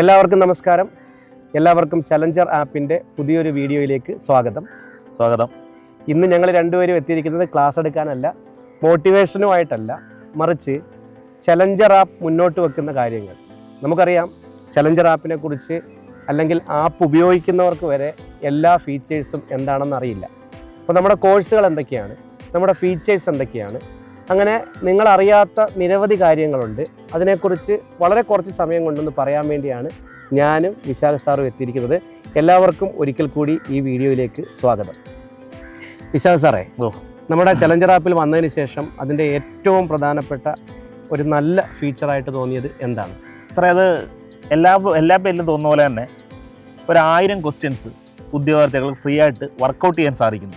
എല്ലാവർക്കും നമസ്കാരം. എല്ലാവർക്കും ചലഞ്ചർ ആപ്പിന്റെ പുതിയൊരു വീഡിയോയിലേക്ക് സ്വാഗതം. സ്വാഗതം. ഇന്ന് ഞങ്ങൾ രണ്ടുപേരും എത്തിയിരിക്കുന്നത് ക്ലാസ് എടുക്കാനല്ല മോട്ടിവേഷനുമായിട്ടല്ല മറിച്ച് ചലഞ്ചർ ആപ്പ് മുന്നോട്ട് വെക്കുന്ന കാര്യങ്ങൾ. നമുക്കറിയാം ചലഞ്ചർ ആപ്പിനെ കുറിച്ച് അല്ലെങ്കിൽ ആപ്പ് ഉപയോഗിക്കുന്നവർക്ക് വരെ എല്ലാ ഫീച്ചേഴ്സും എന്താണെന്ന് അറിയില്ല. അപ്പോൾ നമ്മുടെ കോഴ്സുകൾ എന്തൊക്കെയാണ്? നമ്മുടെ ഫീച്ചേഴ്സ് എന്തൊക്കെയാണ്? അങ്ങനെ നിങ്ങൾ അറിയാത്ത നിരവധി കാര്യങ്ങളുണ്ട്. അതിനെക്കുറിച്ച് വളരെ കുറച്ച് സമയം കൊണ്ടൊന്ന് പറയാൻ വേണ്ടിയാണ് ഞാനും വിശാൽ സാറും എത്തിയിരിക്കുന്നത്. എല്ലാവർക്കും ഒരിക്കൽ കൂടി ഈ വീഡിയോയിലേക്ക് സ്വാഗതം. വിശാൽ സാറേ. നമ്മുടെ ചലഞ്ചർ ആപ്പിൽ വന്നതിന് ശേഷം അതിന്റെ ഏറ്റവും പ്രധാനപ്പെട്ട ഒരു നല്ല ഫീച്ചറായിട്ട് തോന്നിയത് എന്താണ്? സാറേ അത് എല്ലാ എല്ലാ പേരിലും തോന്നുന്ന പോലെ തന്നെ ഒരായിരം ക്വസ്റ്റ്യൻസ് ഉദ്യോഗാർത്ഥികൾക്ക് ഫ്രീ ആയിട്ട് വർക്കൗട്ട് ചെയ്യാൻ സാധിക്കുന്നു.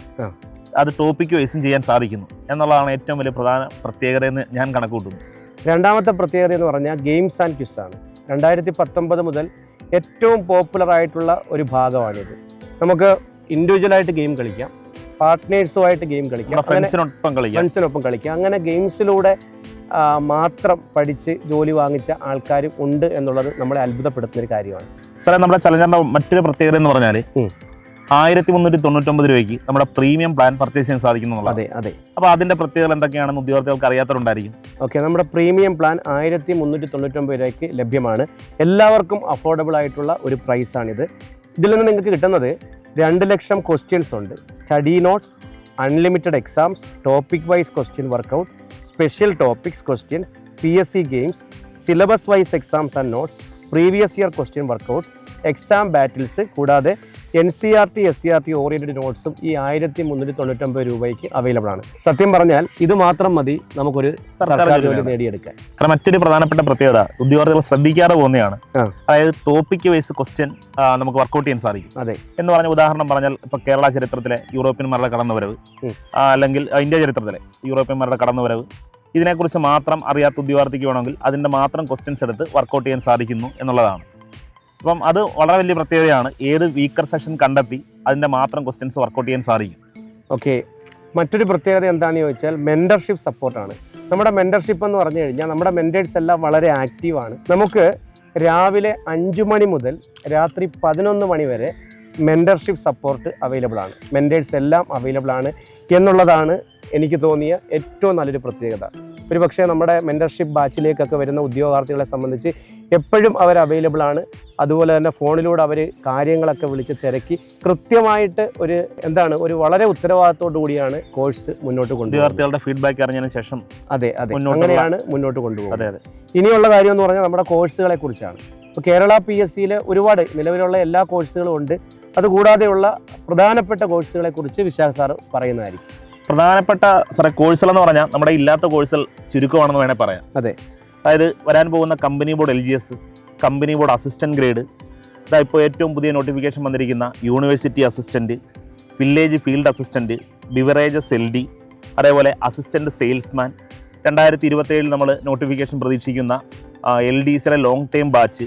അത് ടോപ്പിക്ക് വൈസും ചെയ്യാൻ സാധിക്കുന്നു. എന്നുള്ളതാണ് ഏറ്റവും വലിയ പ്രധാന പ്രത്യേകത എന്ന് ഞാൻ കണക്കുകൂട്ടുന്നു. രണ്ടാമത്തെ പ്രത്യേകത എന്ന് പറഞ്ഞാൽ ഗെയിംസ് ആൻഡ് ക്വിസ് ആണ്. രണ്ടായിരത്തി പത്തൊമ്പത് മുതൽ ഏറ്റവും പോപ്പുലർ ആയിട്ടുള്ള ഒരു ഭാഗമാണിത്. നമുക്ക് ഇൻഡിവിജ്വലായിട്ട് ഗെയിം കളിക്കാം. പാർട്ട്നേഴ്സുമായിട്ട് ഗെയിം കളിക്കാം. ഫ്രണ്ട്സിനൊപ്പം കളിക്കാം. ഫ്രണ്ട്സിനൊപ്പം കളിക്കാം. അങ്ങനെ ഗെയിംസിലൂടെ മാത്രം പഠിച്ച് ജോലി വാങ്ങിച്ച ആൾക്കാരും ഉണ്ട് എന്നുള്ളത് നമ്മളെ അത്ഭുതപ്പെടുത്തുന്ന ഒരു കാര്യമാണ്. സാറേ നമ്മുടെ ചലഞ്ചറിന്റെ മറ്റൊരു പ്രത്യേകത എന്ന് പറഞ്ഞാൽ. ആയിരത്തി മുന്നൂറ്റി തൊണ്ണൂറ്റൊമ്പത് രൂപയ്ക്ക് നമ്മുടെ പ്രീമിയം പ്ലാൻ പർച്ചേസ് ചെയ്യാൻ സാധിക്കുന്നു അതെ അതെ. അപ്പോൾ അതിന്റെ പ്രത്യേകത എന്തൊക്കെയാണെന്ന് ഉദ്യോഗാർത്ഥികൾക്ക് അറിയാത്തവരുണ്ടായിരിക്കും ഓക്കെ നമ്മുടെ പ്രീമിയം പ്ലാൻ ആയിരത്തി മുന്നൂറ്റി തൊണ്ണൂറ്റൊമ്പത് രൂപയ്ക്ക് ലഭ്യമാണ്. എല്ലാവർക്കും അഫോർഡബിൾ ആയിട്ടുള്ള ഒരു പ്രൈസാണിത് ഇതിൽ നിന്ന് നിങ്ങൾക്ക് കിട്ടുന്നത് രണ്ട് ലക്ഷം ക്വസ്റ്റ്യൻസ് ഉണ്ട്. Study notes unlimited exams topic wise question workout special topics questions P S C games syllabus wise exams and notes previous year question workout exam battles കൂടാതെ N C R T S C R T oriented നോട്ട്സും ഈ ആയിരത്തി മുന്നൂറ്റി തൊണ്ണൂറ്റൊമ്പത് രൂപയ്ക്ക് available ആണ്. സത്യം പറഞ്ഞാൽ ഇത് മാത്രം മതി നമുക്കൊരു സർക്കാർ ജോലി നേടിയെടുക്കാൻ. കാരണം മറ്റൊരു പ്രധാനപ്പെട്ട പ്രത്യേകത ഉദ്യോഗാർത്ഥികൾ ശ്രദ്ധിക്കാതെ പോകുന്നതാണ്. അതായത് ടോപ്പിക് വൈസ് ക്വസ്റ്റ്യൻ നമുക്ക് വർക്കൗട്ട് ചെയ്യാൻ സാധിക്കും. അതെ. എന്ന് പറഞ്ഞ ഉദാഹരണം പറഞ്ഞാൽ ഇപ്പൊ കേരള ചരിത്രത്തിലെ യൂറോപ്യന്മാരുടെ കടന്നുവരവ് അല്ലെങ്കിൽ ഇന്ത്യ ചരിത്രത്തിലെ യൂറോപ്യന്മാരുടെ കടന്നുവരവ്. ഇതിനെക്കുറിച്ച് മാത്രം അറിയാത്ത ഉദ്യോഗാർത്ഥിക്ക് വേണമെങ്കിൽ അതിന്റെ മാത്രം ക്വസ്റ്റ്യൻസ് എടുത്ത് വർക്കൗട്ട് ചെയ്യാൻ സാധിക്കുന്നു എന്നുള്ളതാണ്. അപ്പം അത് വളരെ വലിയ പ്രത്യേകതയാണ്. ഏത് വീക്കർ സെഷൻ കണ്ടെത്തി അതിന്റെ മാത്രം ക്വസ്റ്റ്യൻസ് വർക്കൗട്ട് ചെയ്യാൻ സാധിക്കും. ഓക്കെ മറ്റൊരു പ്രത്യേകത എന്താണെന്ന് ചോദിച്ചാൽ മെന്റർഷിപ്പ് സപ്പോർട്ടാണ് നമ്മുടെ മെന്റർഷിപ്പ് എന്ന് പറഞ്ഞു കഴിഞ്ഞാൽ നമ്മുടെ മെന്റേഴ്സ് എല്ലാം വളരെ ആക്റ്റീവാണ് നമുക്ക് രാവിലെ അഞ്ചു മണി മുതൽ രാത്രി പതിനൊന്ന് മണി വരെ മെന്റർഷിപ്പ് സപ്പോർട്ട് അവൈലബിൾ ആണ്. മെന്റേഴ്സ് എല്ലാം അവൈലബിൾ ആണ് എന്നുള്ളതാണ് എനിക്ക് തോന്നിയ ഏറ്റവും നല്ലൊരു പ്രത്യേകത. ഒരു പക്ഷേ നമ്മുടെ മെന്റർഷിപ്പ് ബാച്ചിലേക്കൊക്കെ വരുന്ന ഉദ്യോഗാർത്ഥികളെ സംബന്ധിച്ച് എപ്പോഴും അവർ അവൈലബിൾ ആണ്. അതുപോലെ തന്നെ ഫോണിലൂടെ അവർ കാര്യങ്ങളൊക്കെ വിളിച്ച് തിരക്കി കൃത്യമായിട്ട് ഒരു എന്താണ് ഒരു വളരെ ഉത്തരവാദിത്തോടു കൂടിയാണ് കോഴ്സ് മുന്നോട്ട് കൊണ്ടുപോകുന്നത്. ഉദ്യോഗാർത്ഥികളുടെ ഫീഡ്ബാക്ക് അറിഞ്ഞതിന് ശേഷം അതെ അതെ. അങ്ങനെയാണ് മുന്നോട്ട് കൊണ്ടുപോകുന്നത്. അതെ അതെ. ഇനിയുള്ള കാര്യം എന്ന് പറഞ്ഞാൽ നമ്മുടെ കോഴ്സുകളെ കുറിച്ചാണ്. ഇപ്പോൾ കേരള പി എസ് സിയിൽ ഒരുപാട് നിലവിലുള്ള എല്ലാ കോഴ്സുകളും ഉണ്ട്. അതുകൂടാതെയുള്ള പ്രധാനപ്പെട്ട കോഴ്സുകളെ കുറിച്ച് വിശാഖ സാർ പറയുന്നതായിരിക്കും. പ്രധാനപ്പെട്ട സാറേ കോഴ്സുകൾ എന്ന് പറഞ്ഞാൽ നമ്മുടെ ഇല്ലാത്ത കോഴ്സുകൾ ചുരുക്കമാണെന്ന് വേണേൽ പറയാം. അതെ. അതായത് വരാൻ പോകുന്ന company board L G S company board assistant grade ഇതാ ഇപ്പോൾ ഏറ്റവും പുതിയ നോട്ടിഫിക്കേഷൻ വന്നിരിക്കുന്ന university assistant village field assistant beverages L D അതേപോലെ അസിസ്റ്റന്റ് സെയിൽസ്മാൻ രണ്ടായിരത്തി ഇരുപത്തേഴിൽ നമ്മൾ നോട്ടിഫിക്കേഷൻ പ്രതീക്ഷിക്കുന്ന എൽ ഡി സിയുടെ ലോങ് ടൈം ബാച്ച്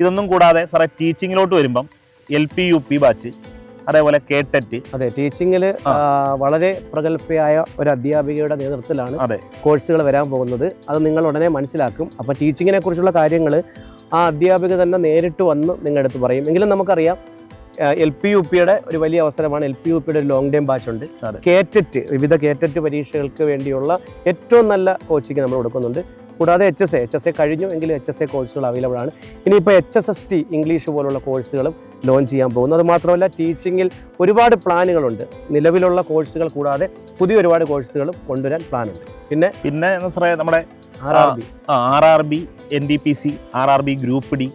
ഇതൊന്നും കൂടാതെ സാറേ ടീച്ചിങ്ങിലോട്ട് വരുമ്പം L P U P batch അതേപോലെ കേട്ടറ്റ്. അതെ ടീച്ചിങ്ങിൽ വളരെ പ്രഗത്ഭയായ ഒരു അധ്യാപികയുടെ നേതൃത്വത്തിലാണ് അതെ. കോഴ്സുകൾ വരാൻ പോകുന്നത്. അത് നിങ്ങൾ ഉടനെ മനസ്സിലാക്കും. അപ്പോൾ ടീച്ചിങ്ങിനെ കുറിച്ചുള്ള കാര്യങ്ങൾ ആ അധ്യാപിക തന്നെ നേരിട്ട് വന്ന് നിങ്ങളുടെ അടുത്ത് പറയും. എങ്കിലും നമുക്കറിയാം എൽ പി യു പിയുടെ ഒരു വലിയ അവസരമാണ്. എൽ പി യു പിയുടെ ഒരു ലോങ് ടൈം ബാച്ച് ഉണ്ട്. കേറ്ററ്റ് വിവിധ കേറ്ററ്റ് പരീക്ഷകൾക്ക് വേണ്ടിയുള്ള ഏറ്റവും നല്ല കോച്ചിങ് നമ്മൾ കൊടുക്കുന്നുണ്ട്. കൂടാതെ H S A H S A കഴിഞ്ഞു. എങ്കിലും എച്ച് എസ് എ കോഴ്സുകൾ അവൈലബിൾ ആണ്. ഇനിയിപ്പോൾ H S S T English പോലുള്ള കോഴ്സുകളും ലോഞ്ച് ചെയ്യാൻ പോകുന്നു. അതുമാത്രമല്ല ടീച്ചിങ്ങിൽ ഒരുപാട് പ്ലാനുകളുണ്ട്. നിലവിലുള്ള കോഴ്സുകൾ കൂടാതെ പുതിയ ഒരുപാട് കോഴ്സുകളും കൊണ്ടുവരാൻ പ്ലാനുണ്ട്. പിന്നെ പിന്നെ നമ്മുടെ R R B R R B N D P C R R B group D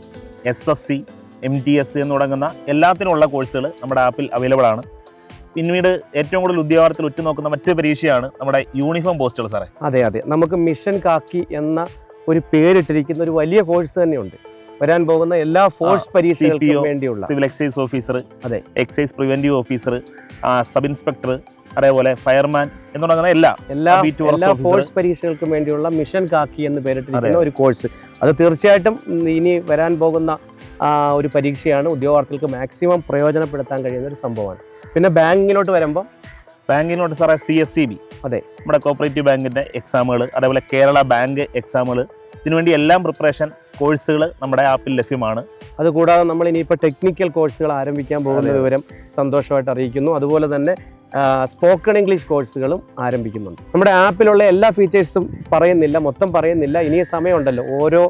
S S C M T S എന്ന് തുടങ്ങുന്ന എല്ലാത്തിനുമുള്ള കോഴ്സുകൾ നമ്മുടെ ആപ്പിൽ അവൈലബിൾ ആണ്. പിന്നീട് ഏറ്റവും കൂടുതൽ ഉദ്യോഗാർത്ഥികൾ ഉറ്റുനോക്കുന്ന മറ്റൊരു പരീക്ഷയാണ് നമ്മുടെ യൂണിഫോം പോസ്റ്റുകൾ സാറേ. അതെ അതെ. നമുക്ക് മിഷൻ കാക്കി എന്ന ഒരു പേരിട്ടിരിക്കുന്ന ഒരു വലിയ കോഴ്സ് തന്നെയുണ്ട്. വരാൻ പോകുന്ന എല്ലാ ഫോഴ്സ് പരീക്ഷകൾക്കും വേണ്ടിയുള്ള. സിവിൽ എക്സൈസ് ഓഫീസർ അതെ. Excise preventive officer sub inspector അതേപോലെ ഫയർമാൻ എന്ന് തുടങ്ങുന്ന എല്ലാ എല്ലാ എല്ലാ ഫോഴ്സ് പരീക്ഷകൾക്കും വേണ്ടിയുള്ള മിഷൻ കാക്കി എന്ന് പേരിട്ടിരിക്കുന്ന ഒരു കോഴ്സ് അത് തീർച്ചയായിട്ടും ഇനി വരാൻ പോകുന്ന ഒരു പരീക്ഷയാണ് ഉദ്യോഗാർത്ഥികൾക്ക് മാക്സിമം പ്രയോജനപ്പെടുത്താൻ കഴിയുന്ന ഒരു സംഭവമാണ്. പിന്നെ ബാങ്കിലോട്ട് വരുമ്പോൾ ബാങ്കിലോട്ട് സാറേ സി എസ് സി ബി അതെ. നമ്മുടെ കോപ്പറേറ്റീവ് ബാങ്കിന്റെ എക്സാമുകൾ അതേപോലെ കേരള ബാങ്ക് എക്സാമുകൾ ഇതിനുവേണ്ടി എല്ലാം പ്രിപ്പറേഷൻ കോഴ്സുകൾ നമ്മുടെ ആപ്പിൽ ലഭ്യമാണ്. അതുകൂടാതെ നമ്മൾ ഇനിയിപ്പോൾ ടെക്നിക്കൽ കോഴ്സുകൾ ആരംഭിക്കാൻ പോകുന്ന വിവരം സന്തോഷമായിട്ട് അറിയിക്കുന്നു. അതുപോലെ തന്നെ സ്പോക്കൺ ഇംഗ്ലീഷ് കോഴ്സുകളും ആരംഭിക്കുന്നുണ്ട്. നമ്മുടെ ആപ്പിലുള്ള എല്ലാ ഫീച്ചേഴ്സും പറയുന്നില്ല മൊത്തം പറയുന്നില്ല. ഇനിയും സമയമുണ്ടല്ലോ. ഓരോ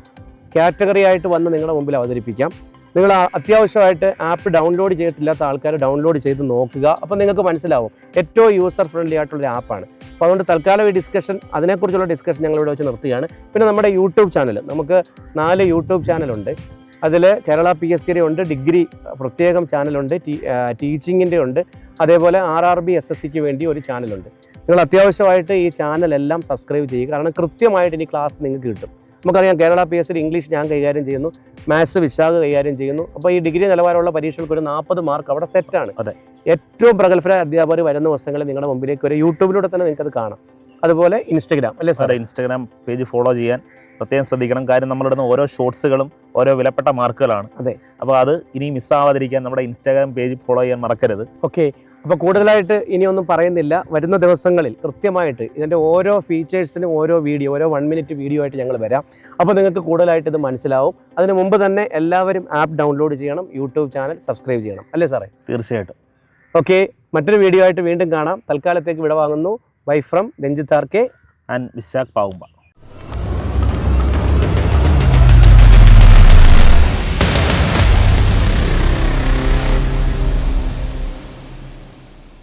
കാറ്റഗറി ആയിട്ട് വന്ന് നിങ്ങളുടെ മുമ്പിൽ അവതരിപ്പിക്കാം. നിങ്ങൾ അത്യാവശ്യമായിട്ട് ആപ്പ് ഡൗൺലോഡ് ചെയ്തിട്ടില്ലാത്ത ആൾക്കാർ ഡൗൺലോഡ് ചെയ്ത് നോക്കുക. അപ്പോൾ നിങ്ങൾക്ക് മനസ്സിലാവും ഏറ്റവും യൂസർ ഫ്രണ്ട്ലി ആയിട്ടുള്ള ആപ്പാണ് അപ്പോൾ അതുകൊണ്ട് തൽക്കാലം ഈ ഡിസ്കഷൻ അതിനെക്കുറിച്ചുള്ള ഡിസ്കഷൻ ഞങ്ങൾ ഇവിടെ വെച്ച് നിർത്തുകയാണ്. പിന്നെ നമ്മുടെ യൂട്യൂബ് ചാനൽ നമുക്ക് നാല് യൂട്യൂബ് ചാനലുണ്ട് അതിൽ കേരള പി എസ് സിയുടെ ഉണ്ട് ഡിഗ്രി പ്രത്യേകം ചാനലുണ്ട് ടീച്ചിങ്ങിന്റെ ഉണ്ട്. അതേപോലെ R R B S S സിക്ക് വേണ്ടി ഒരു ചാനലുണ്ട് നിങ്ങൾ അത്യാവശ്യമായിട്ട് ഈ ചാനലെല്ലാം സബ്സ്ക്രൈബ് ചെയ്യുക. കാരണം കൃത്യമായിട്ട് ഇനി ക്ലാസ് നിങ്ങൾക്ക് കിട്ടും. നമുക്കറിയാം Kerala P S C English ഞാൻ കൈകാര്യം ചെയ്യുന്നു. മാത്സ് വിശാഖ കൈകാര്യം ചെയ്യുന്നു. അപ്പോൾ ഈ ഡിഗ്രി നിലവാരമുള്ള പരീക്ഷകൾക്ക് ഒരു നാൽപ്പത് മാർക്ക് അവിടെ സെറ്റാണ് അതെ. ഏറ്റവും പ്രഗത്ഭരായ അധ്യാപകർ വരുന്ന ദിവസങ്ങളിൽ നിങ്ങളുടെ മുമ്പിലേക്ക് വരെ യൂട്യൂബിലൂടെ തന്നെ നിങ്ങൾക്ക് അത് കാണാം. അതുപോലെ ഇൻസ്റ്റഗ്രാം അല്ലേ sir Instagram Instagram page follow ചെയ്യാൻ പ്രത്യേകം ശ്രദ്ധിക്കണം. കാര്യം നമ്മളിടുന്ന ഓരോ ഷോർട്സുകളും ഓരോ വിലപ്പെട്ട മാർക്കുകളാണ് അതെ. അപ്പോൾ അത് ഇനി മിസ്സാവാതിരിക്കാൻ നമ്മുടെ ഇൻസ്റ്റാഗ്രാം പേജ് ഫോളോ ചെയ്യാൻ മറക്കരുത്. ഓക്കെ അപ്പോൾ കൂടുതലായിട്ട് ഇനിയൊന്നും പറയുന്നില്ല. വരുന്ന ദിവസങ്ങളിൽ കൃത്യമായിട്ട് ഇതിന്റെ ഓരോ ഫീച്ചേഴ്സിനും ഓരോ വീഡിയോ ഓരോ വൺ മിനിറ്റ് വീഡിയോ ആയിട്ട് ഞങ്ങൾ വരാം. അപ്പോൾ നിങ്ങൾക്ക് കൂടുതലായിട്ട് ഇത് മനസ്സിലാവും. അതിന് മുമ്പ് തന്നെ എല്ലാവരും ആപ്പ് ഡൗൺലോഡ് ചെയ്യണം യൂട്യൂബ് ചാനൽ സബ്സ്ക്രൈബ് ചെയ്യണം. അല്ലേ സാറേ? തീർച്ചയായിട്ടും. ഓക്കെ മറ്റൊരു വീഡിയോ ആയിട്ട് വീണ്ടും കാണാം. തൽക്കാലത്തേക്ക് വിടവാങ്ങുന്നു. Bye from Ranjith R K and Vishakh Pavumba